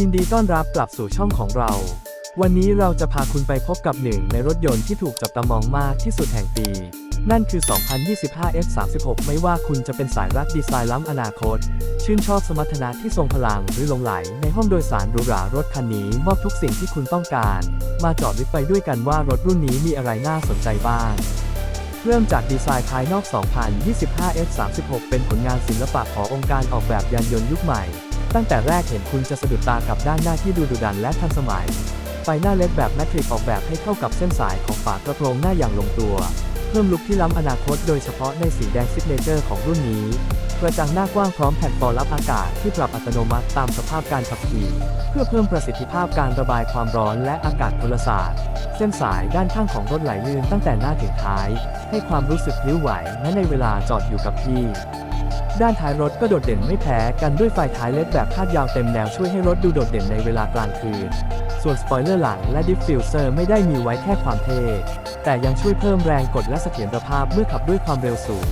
ยินดีต้อนรับกลับสู่ช่องของเรา วันนี้เราจะพาคุณไปพบกับหนึ่งในรถยนต์ที่ถูกจับตามองมากที่สุดแห่งปี นั่นคือ 2025 F36 ไม่ว่าคุณจะเป็นสายรักดีไซน์ล้ำอนาคต ชื่นชอบสมรรถนะที่ทรงพลังหรือหลงไหล ในห้องโดยสารหรูหรารถคันนี้มอบทุกสิ่งที่คุณต้องการ มาจอดลึกไปด้วยกันว่ารถรุ่นนี้มีอะไรน่าสนใจบ้างเริ่มจากดีไซน์ภายนอก 2025 F36 เป็นผลงานศิลปะขององค์การออกแบบยานยนต์ยุคใหม่ ตั้งแต่แรกเห็นคุณจะสะดุดตากับด้านหน้าที่ดูดุดันและทันสมัย ไฟหน้าเลดแบบแมทริกออกแบบให้เข้ากับเส้นสายของฝากระโปรงหน้าอย่างลงตัว เพิ่มลุคที่ล้ำอนาคตโดยเฉพาะในสีแดงซิกเนเจอร์ของรุ่นนี้ กระจังหน้ากว้างพร้อมแผ่นฟอร์รับอากาศที่ปรับอัตโนมัติตามสภาพการขับขี่ เพื่อเพิ่มประสิทธิภาพการระบายความร้อนและอากาศพลศาสตร์ เส้นสายด้านข้างของรถไหลลื่นตั้งแต่หน้าถึงท้าย ให้ความรู้สึกพลิ้วไหวแม้ในเวลาจอดอยู่กับที่ ด้านท้ายรถก็โดดเด่นไม่แพ้กันด้วยไฟท้ายเลดแบบคาดยาวเต็มแนวช่วยให้รถดูโดดเด่นในเวลากลางคืน ส่วนสปอยเลอร์หลังและดิฟฟิวเซอร์ไม่ได้มีไว้แค่ความเท่ แต่ยังช่วยเพิ่มแรงกดและเสถียรภาพเมื่อขับด้วยความเร็วสูง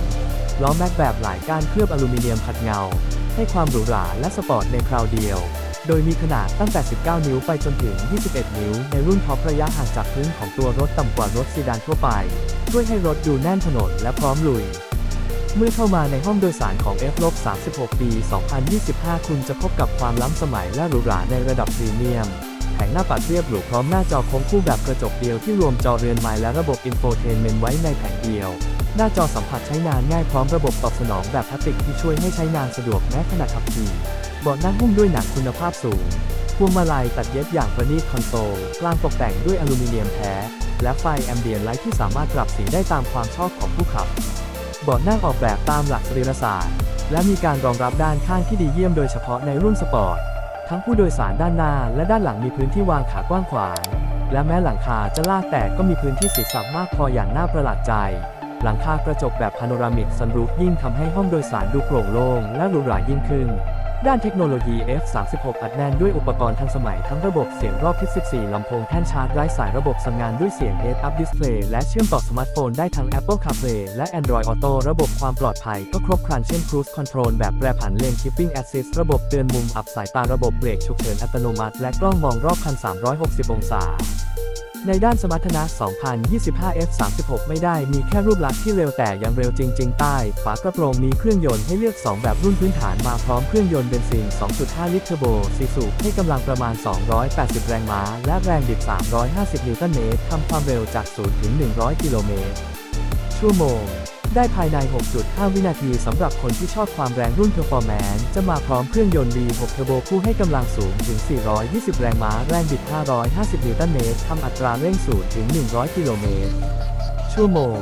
ล้อแม็กแบบหลายก้านเคลือบอลูมิเนียมขัดเงา ให้ความหรูหราและสปอร์ตในคราวเดียว โดยมีขนาดตั้งแต่ 19 นิ้วไปจนถึง 21 นิ้ว ในรุ่นท็อประยะห่างจากพื้นของตัวรถต่ำกว่ารถซีดานทั่วไป ช่วยให้รถดูแน่นถนนและพร้อมลุย เมื่อเข้ามาในห้องโดยสารของ F-36 ปี 2025 คุณจะพบกับความล้ำสมัยและหรูหราในระดับพรีเมียม แผงหน้าปัดเรียบหรูพร้อมหน้าจอโค้งคู่แบบกระจกเดียวที่รวมจอเรือนไม้และระบบอินโฟเทนเมนต์ไว้ในแผงเดียว หน้าจอสัมผัสใช้งานง่ายพร้อมระบบตอบสนองแบบแฮปติกที่ช่วยให้ใช้งานสะดวกแม้ขณะขับขี่เบาะนั่งหุ้มด้วยหนังคุณภาพสูงพวงมาลัยตัดเย็บอย่างประณีตคอนโซลกลางตกแต่งด้วยอลูมิเนียมแท้ และไฟแอมเบียนไลท์ที่สามารถปรับสีได้ตามความชอบของผู้ขับ เบาะนั่งออกแบบตามหลักสรีรศาสตร์ และมีการรองรับด้านข้างที่ดีเยี่ยมโดยเฉพาะในรุ่นสปอร์ต ทั้งผู้โดยสารด้านหน้าและด้านหลังมีพื้นที่วางขากว้างขวาง และแม้หลังคาจะลากแต่ก็มีพื้นที่สีสับมากพออย่างน่าประหลาดใจ หลังคากระจกแบบพาโนรามิกซันรูฟยิ่งทำให้ห้องโดยสารดูโปร่งโล่งและหรูหรายิ่งขึ้น ด้านเทคโนโลยี F36 อัดแน่นด้วยอุปกรณ์ทันสมัยทั้งระบบเสียงรอบทิศ14 ลำโพงแท่นชาร์จไร้สายระบบสั่งงานด้วยเสียง Head-Up Display และเชื่อมต่อสมาร์ทโฟนได้ทั้ง Apple CarPlay และ Android Auto ระบบความปลอดภัยก็ครบครันเช่น Cruise Control แบบแปรผันเลน Keeping Assist ระบบเตือนมุมอับสายตาระบบเบรกฉุกเฉินอัตโนมัติ และกล้องมองรอบคัน 360 องศา ในด้านสมรรถนะ 2025 F36 ไม่ได้มีแค่รูปลักษณ์ที่เร็วแต่ยังเร็วจริง ๆ ใต้ ฝากระโปรงมีเครื่องยนต์ให้เลือก 2 แบบรุ่นพื้นฐานมาพร้อมเครื่องยนต์เบนซิน 2.5 ลิตรเทอร์โบ4สูบให้กำลังประมาณ 280 แรงม้า และแรงบิด 350 นิวตันเมตรทำความเร็วจาก 0 ถึง 100 กิโลเมตร ชั่วโมง ได้ภายใน 6.5 วินาทีสำหรับคนที่ชอบความแรงรุ่น Performance จะมาพร้อมเครื่องยนต์ V6 Turbo คู่ให้กำลังสูงถึง 420 แรงม้า แรงบิด 550 นิวตันเมตรทำอัตราเร่งสูงถึง 100 กิโลเมตร ชั่วโมง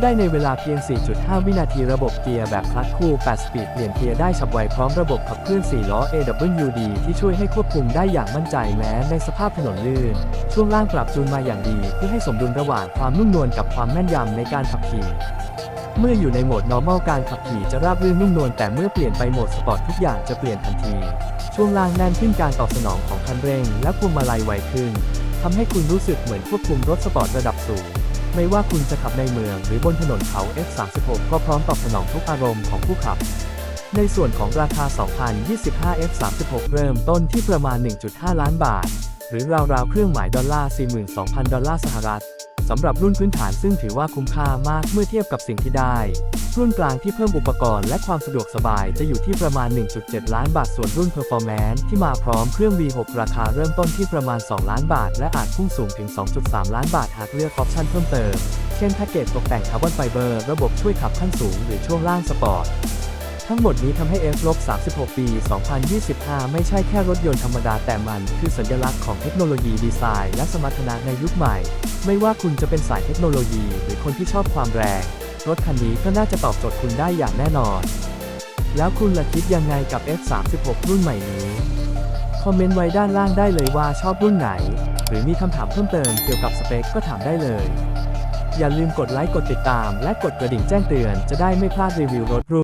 ได้ในเวลาเพียง 4.5 วินาทีระบบเกียร์แบบคลัตช์คู่ 8 สปีดเปลี่ยนเกียร์ได้ฉับไวพร้อมระบบขับเคลื่อน 4 ล้อ AWD ที่ช่วยให้ควบคุมได้อย่างมั่นใจแม้ในสภาพถนนลื่น ช่วงล่างปรับจูนมาอย่างดี เพื่อให้สมดุลระหว่างความนุ่มนวลกับความแม่นยำในการขับขี่ เมื่ออยู่ในโหมด normal การขับขี่จะราบรื่นนุ่มนวลแต่เมื่อเปลี่ยนไปโหมดสปอร์ตทุกอย่างจะเปลี่ยนทันที ช่วงล่างแน่นขึ้นการตอบสนองของคันเร่ง และพวงมาลัยไวขึ้นทำให้คุณรู้สึกเหมือนควบคุมรถสปอร์ตระดับสูง ไม่ว่าคุณจะขับในเมืองหรือบนถนนเขา F36 ก็พร้อมตอบสนองทุกอารมณ์ของผู้ขับ ในส่วนของราคา 2025 F36 เริ่มต้นที่ประมาณ 1.5 ล้านบาท หรือราวๆเครื่องหมายดอลลาร์ 42,000 ดอลลาร์สหรัฐ สำหรับรุ่นพื้นฐานซึ่งถือว่าคุ้มค่ามากเมื่อเทียบกับสิ่งที่ได้ รุ่นกลางที่เพิ่มอุปกรณ์และความสะดวกสบายจะอยู่ที่ประมาณ 1.7 ล้านบาทส่วนรุ่น Performance ที่มาพร้อมเครื่อง V6 ราคาเริ่มต้นที่ประมาณ 2 ล้านบาท และอาจพุ่งสูงถึง 2.3 ล้านบาทหากเลือกออปชั่นเพิ่มเติม เช่นแพ็กเกจตกแต่งคาร์บอนไฟเบอร์ ระบบช่วยขับขั้นสูง หรือช่วงล่างสปอร์ต ทั้งหมดนี้ทำให้ F-36 ปี 2025 ไม่ใช่แค่รถยนต์ธรรมดาแต่มันคือสัญลักษณ์ของเทคโนโลยีดีไซน์และสมรรถนะในยุคใหม่ ไม่ว่าคุณจะเป็นสายเทคโนโลยีหรือคนที่ชอบความแรง รถคันนี้ก็น่าจะตอบโจทย์คุณได้อย่างแน่นอน แล้วคุณล่ะคิดยังไงกับ F36 รุ่นใหม่นี้ คอมเมนต์ไว้ด้านล่างได้เลยว่าชอบรุ่นไหน หรือมีคำถามเพิ่มเติมเกี่ยวกับสเปคก็ถามได้เลยอย่าลืมกดไลค์ กดติดตาม และกดกระดิ่งแจ้งเตือน จะได้ไม่พลาดรีวิวรถรุ่น